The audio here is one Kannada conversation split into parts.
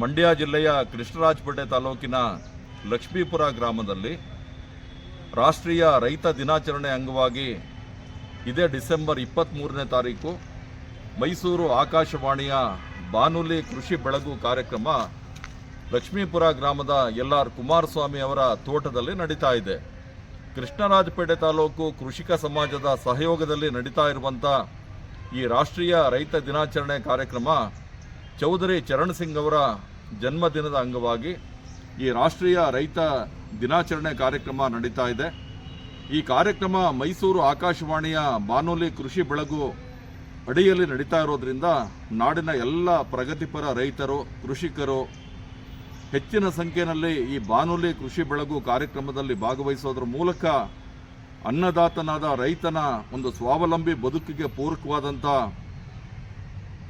ಮಂಡ್ಯ ಜಿಲ್ಲೆಯ ಕೃಷ್ಣರಾಜಪೇಟೆ ತಾಲೂಕಿನ ಲಕ್ಷ್ಮೀಪುರ ಗ್ರಾಮದಲ್ಲಿ ರಾಷ್ಟ್ರೀಯ ರೈತ ದಿನಾಚರಣೆ ಅಂಗವಾಗಿ ಇದೇ ಡಿಸೆಂಬರ್ ಇಪ್ಪತ್ತ್ಮೂರನೇ ತಾರೀಕು ಮೈಸೂರು ಆಕಾಶವಾಣಿಯ ಬಾನುಲಿ ಕೃಷಿ ಬೆಳಗು ಕಾರ್ಯಕ್ರಮ ಲಕ್ಷ್ಮೀಪುರ ಗ್ರಾಮದ ಎಲ್ ಆರ್ ಕುಮಾರಸ್ವಾಮಿ ಅವರ ತೋಟದಲ್ಲಿ ನಡೀತಾ ಇದೆ. ಕೃಷ್ಣರಾಜಪೇಟೆ ತಾಲೂಕು ಕೃಷಿಕ ಸಮಾಜದ ಸಹಯೋಗದಲ್ಲಿ ನಡೀತಾ ಇರುವಂಥ ಈ ರಾಷ್ಟ್ರೀಯ ರೈತ ದಿನಾಚರಣೆ ಕಾರ್ಯಕ್ರಮ ಚೌಧರಿ ಚರಣ್ ಸಿಂಗ್ ಅವರ ಜನ್ಮದಿನದ ಅಂಗವಾಗಿ ಈ ರಾಷ್ಟ್ರೀಯ ರೈತ ದಿನಾಚರಣೆ ಕಾರ್ಯಕ್ರಮ ನಡೀತಾ ಇದೆ. ಈ ಕಾರ್ಯಕ್ರಮ ಮೈಸೂರು ಆಕಾಶವಾಣಿಯ ಬಾನುಲಿ ಕೃಷಿ ಬೆಳಗು ಅಡಿಯಲ್ಲಿ ನಡೀತಾ ಇರೋದ್ರಿಂದ ನಾಡಿನ ಎಲ್ಲ ಪ್ರಗತಿಪರ ರೈತರು, ಕೃಷಿಕರು ಹೆಚ್ಚಿನ ಸಂಖ್ಯೆಯಲ್ಲಿ ಈ ಬಾನುಲಿ ಕೃಷಿ ಬೆಳಗು ಕಾರ್ಯಕ್ರಮದಲ್ಲಿ ಭಾಗವಹಿಸೋದ್ರ ಮೂಲಕ ಅನ್ನದಾತನಾದ ರೈತನ ಒಂದು ಸ್ವಾವಲಂಬಿ ಬದುಕಿಗೆ ಪೂರಕವಾದಂಥ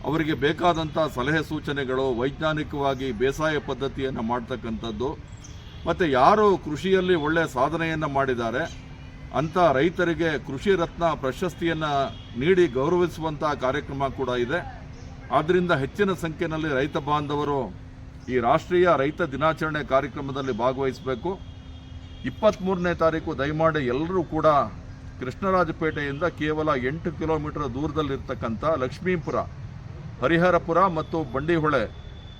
ಅವರಿಗೆ ಬೇಕಾದಂಥ ಸಲಹೆ ಸೂಚನೆಗಳು ವೈಜ್ಞಾನಿಕವಾಗಿ ಬೇಸಾಯ ಪದ್ಧತಿಯನ್ನು ಮಾಡ್ತಕ್ಕಂಥದ್ದು. ಮತ್ತು ಯಾರು ಕೃಷಿಯಲ್ಲಿ ಒಳ್ಳೆಯ ಸಾಧನೆಯನ್ನು ಮಾಡಿದ್ದಾರೆ, ಅಂಥ ರೈತರಿಗೆ ಕೃಷಿ ರತ್ನ ಪ್ರಶಸ್ತಿಯನ್ನು ನೀಡಿ ಗೌರವಿಸುವಂಥ ಕಾರ್ಯಕ್ರಮ ಕೂಡ ಇದೆ. ಆದ್ದರಿಂದ ಹೆಚ್ಚಿನ ಸಂಖ್ಯೆಯಲ್ಲಿ ರೈತ ಬಾಂಧವರು ಈ ರಾಷ್ಟ್ರೀಯ ರೈತ ದಿನಾಚರಣೆ ಕಾರ್ಯಕ್ರಮದಲ್ಲಿ ಭಾಗವಹಿಸಬೇಕು. ಇಪ್ಪತ್ತ್ಮೂರನೇ ತಾರೀಕು ದಯಮಾಡಿ ಎಲ್ಲರೂ ಕೂಡ ಕೃಷ್ಣರಾಜಪೇಟೆಯಿಂದ ಕೇವಲ ಎಂಟು ಕಿಲೋಮೀಟರ್ ದೂರದಲ್ಲಿರ್ತಕ್ಕಂಥ ಲಕ್ಷ್ಮೀಪುರ ಹರಿಹರಪುರ ಮತ್ತು ಬಂಡಿಹೊಳೆ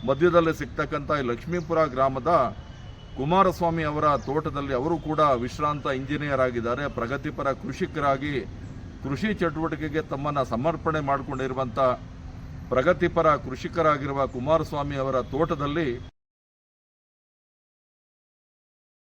ಮಧ್ಯದಲ್ಲಿ ಸಿಗ್ತಕ್ಕಂಥ ಲಕ್ಷ್ಮೀಪುರ ಗ್ರಾಮದ ಕುಮಾರಸ್ವಾಮಿ ಅವರ ತೋಟದಲ್ಲಿ ಅವರು ಕೂಡ ವಿಶ್ರಾಂತ ಇಂಜಿನಿಯರ್ ಆಗಿದ್ದಾರೆ ಪ್ರಗತಿಪರ ಕೃಷಿಕರಾಗಿ ಕೃಷಿ ಚಟುವಟಿಕೆಗೆ ತಮ್ಮನ್ನು ಸಮರ್ಪಣೆ ಮಾಡಿಕೊಂಡಿರುವಂಥ ಪ್ರಗತಿಪರ ಕೃಷಿಕರಾಗಿರುವ ಕುಮಾರಸ್ವಾಮಿ ಅವರ ತೋಟದಲ್ಲಿ